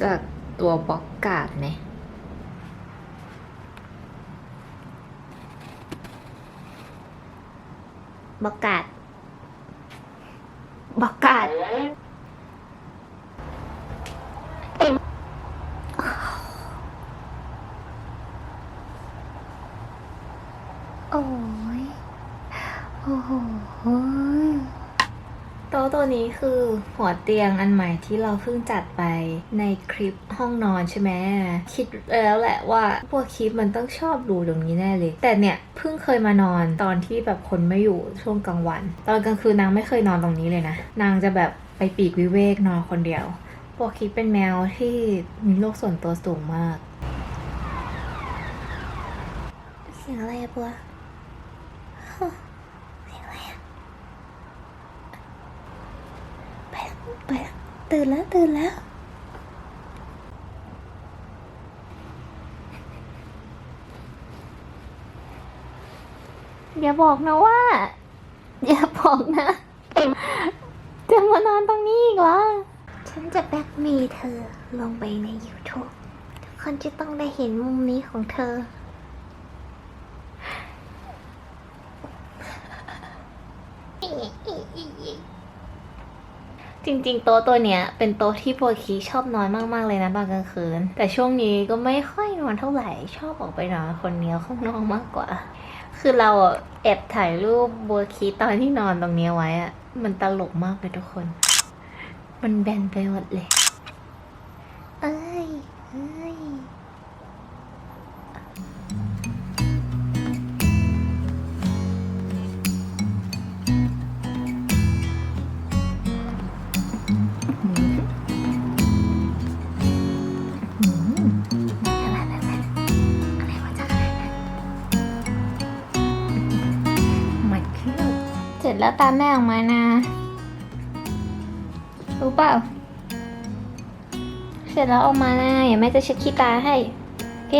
จักตัวบล็อกการ์ดไหมบล็อกการ์ดบล็อกการ์ดโอ้ย โอ้โหโต๊ะตัว นี้คือหัวเตียงอันใหม่ที่เราเพิ่งจัดไปในคลิปห้องนอนใช่ไหมคิดแล้วแหละว่าพวกคลิปมันต้องชอบดูตรงนี้แน่เลย แต่เนี่ยเพิ่งเคยมานอนตอนที่แบบคนไม่อยู่ช่วงกลางวัน ตอนกลางคืนนางไม่เคยนอนตรงนี้เลยนะ นางจะแบบไปปีกวิเวกนอนคนเดียวพวกคลิปเป็นแมวที่มีโลกส่วนตัวสูงมาก เสียงอะไรอะปัว เสียงอะไรอะไปแล้วไปแล้ว ตื่นแล้วตื่นแล้วอย่าบอกนะว่า อย่าบอกนะ จะมานอนตรงนี้อีกเหรอ ฉันจะแบล็กเมีเธอลงไปใน YouTube ทุกคนจะต้องได้เห็นมุมนี้ของเธอ จริงๆ โต๊ะตัวเนี้ยเป็นโต๊ะที่โปรคีชอบนอนมากๆเลยนะตอนกลางคืน แต่ช่วงนี้ก็ไม่ค่อยนอนเท่าไหร่ชอบออกไปนอนคนเดียวข้างนอกมากกว่า คือเราแอบถ่ายรูปบัวคีตอนที่นอนตรงเนี้ยไว้อะมันตลกมากเลยทุกคน มันแบนไปหมดเลย แล้วตามแม่ออกมานะ รู้เปล่า เสร็จแล้วออกมานะอย่าแม่จะเช็ดขี้ตาให้ โอเค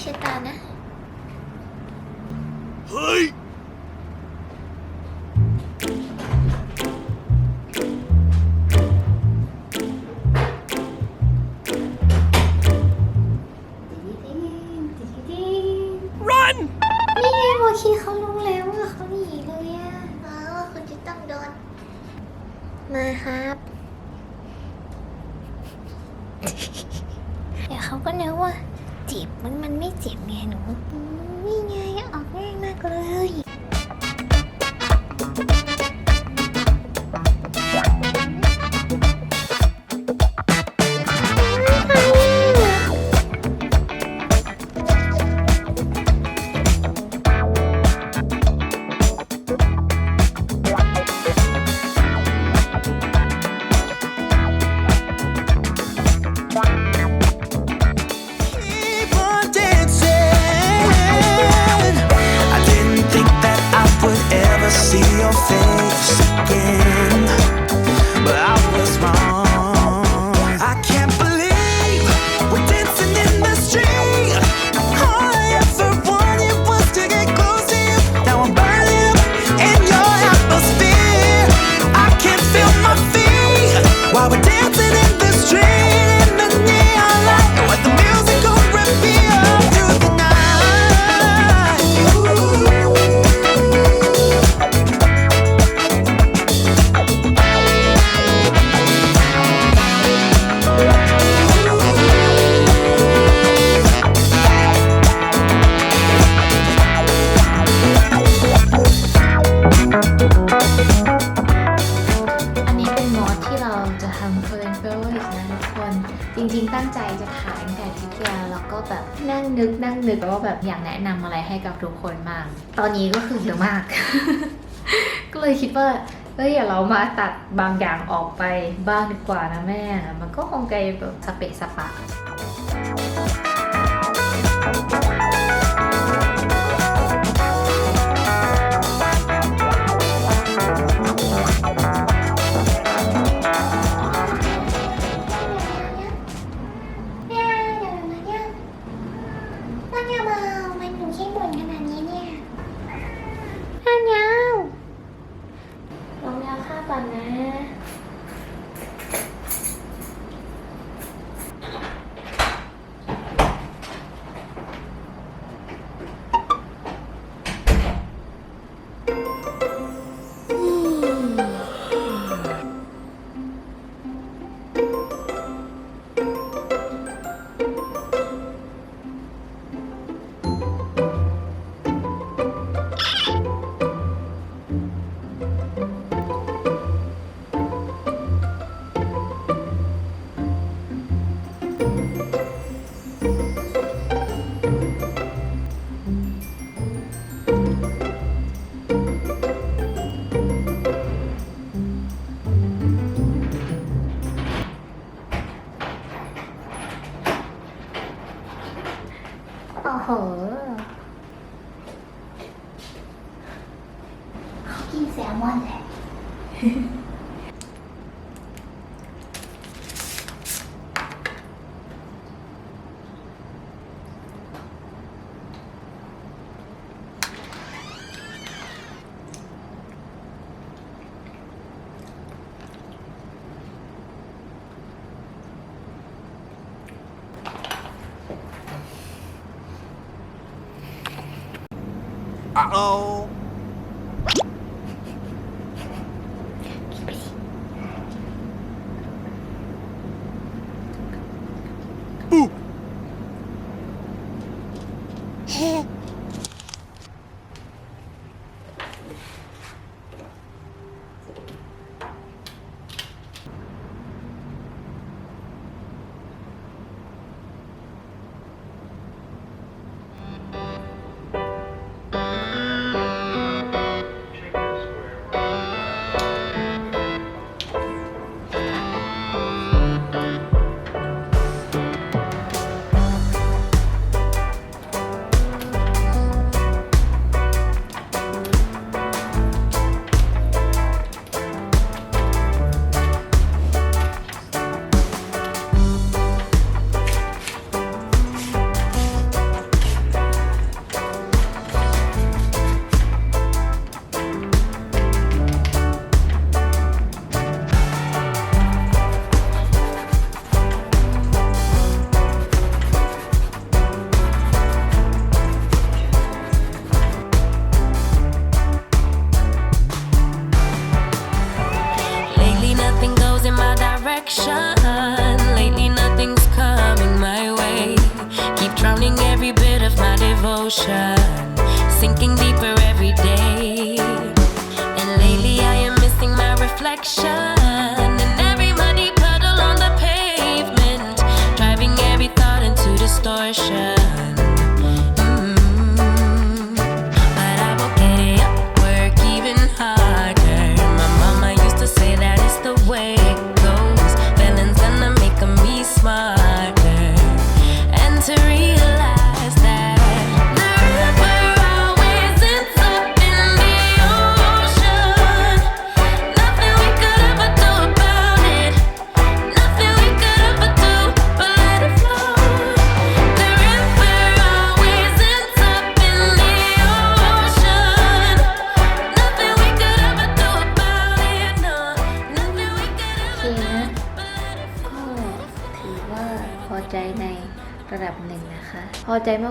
เช็ดตานะ เฮ้ย から นะนำอะไรให้กับทุกคนบ้างตอนนี้ก็คือเยอะมาก ก็เลยคิดว่าเอ้ยอย่าเรามาตัดบางอย่างออกไปบ้างดีกว่านะแม่ มันก็คงไกลแบบสเปะสปะ Oh. ocean, sinking deeper every day. And lately I am missing my reflection. And every muddy puddle on the pavement, driving every thought into distortion. Way it goes, and me smarter. Entering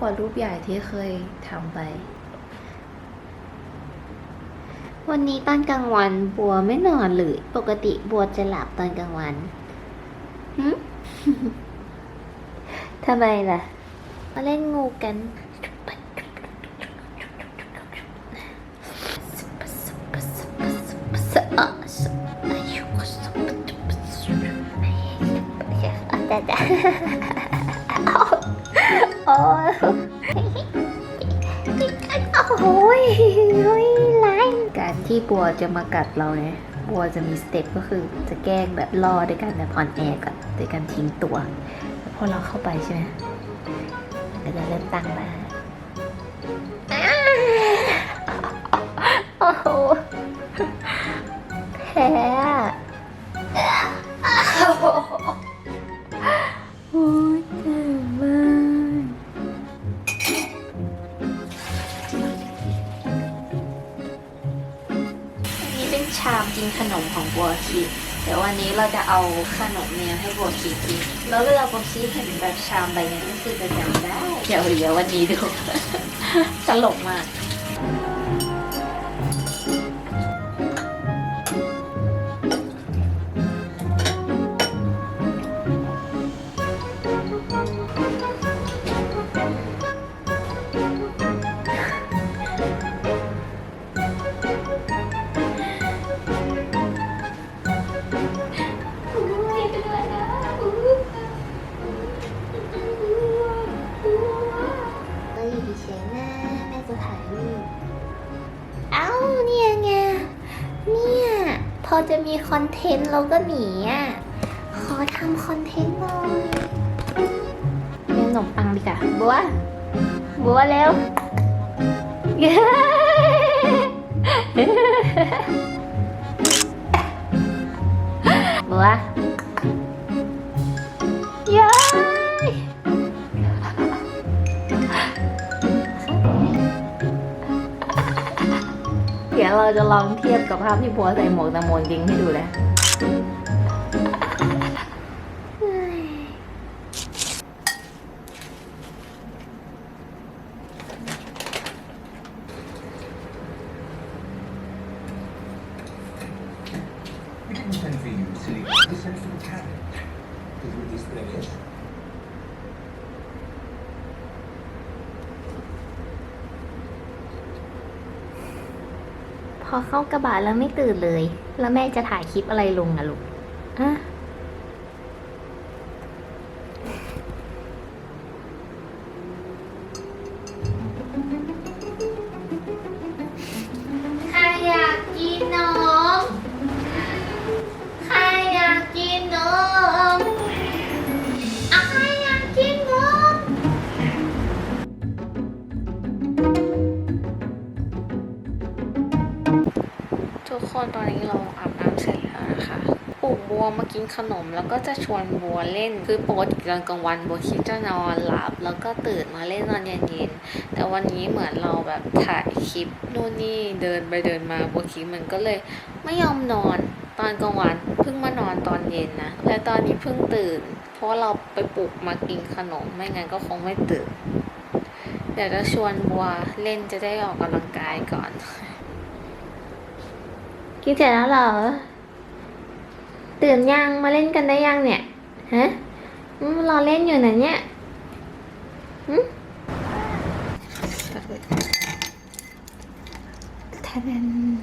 กว่ารูปใหญ่ที่เคยทำไป วันนี้ตอนกลางวันบัวไม่นอนเลยปกติบัวจะหลับตอนกลางวันหึทำไมล่ะมาเล่นงูกัน โอ้ยโอ้ยร้ายการที่บัวจะมากัดเราเนี่ยบัวจะมีสเต็ปก็คือจะแกล้งแบบล่อด้วยกันแบบอ่อนแอก่อนด้วยการทิ้งตัวแล้วพอเราเข้าไปใช่ไหมก็จะเริ่มตั้งมาโอ้โหแพ้ ขนมของบัวคีเดี๋ยววันนี้เราจะเอาขนมเนี่ยให้บัวคีกินแล้วเวลาบัวคีเห็นแบบชามใบเนี้ก็คือจะจำได้เดี๋ยวเดี๋ยววันนี้ดูตลกมาก จะมีคอนเทนต์เราก็หนีอะ ขอทำคอนเทนต์หน่อยเรียนขนมปังดีกว่าบัว บัวเร็วบัว ดี๋ยวเราจะลองเทียบกับภาพที่พัวใส่หมวกตะโมนจริงให้ดูเลย พอเข้ากระบะแล้วไม่ตื่นเลย แล้วแม่จะถ่ายคลิปอะไรลงอะลูกอะ ทุกคนตอนนี้เราอาบน้ำเสร็จแล้วนะคะปลุกบัวมากินขนมแล้วก็จะชวนบัวเล่น คือปกติตอนกลางวันบัวคิดจะนอนหลับ แล้วก็ตื่นมาเล่นตอนเย็นๆแต่วันนี้เหมือนเราแบบถ่ายคลิปนู่นนี่เดินไปเดินมาบัวคิดมันก็เลยไม่ยอมนอนตอนกลางวันเพิ่งมานอนตอนเย็นนะและตอนนี้เพิ่งตื่น เพราะเราไปปลุกมากินขนมไม่งั้นก็คงไม่ตื่นเดี๋ยวจะชวนบัวเล่นจะได้ออกกำลังกายก่อน กินเสร็จแล้วเหรอ ตื่นยังมาเล่นกันได้ยังเนี่ย ฮะเรอเล่นอยู่นะเนี่ยหืมแทน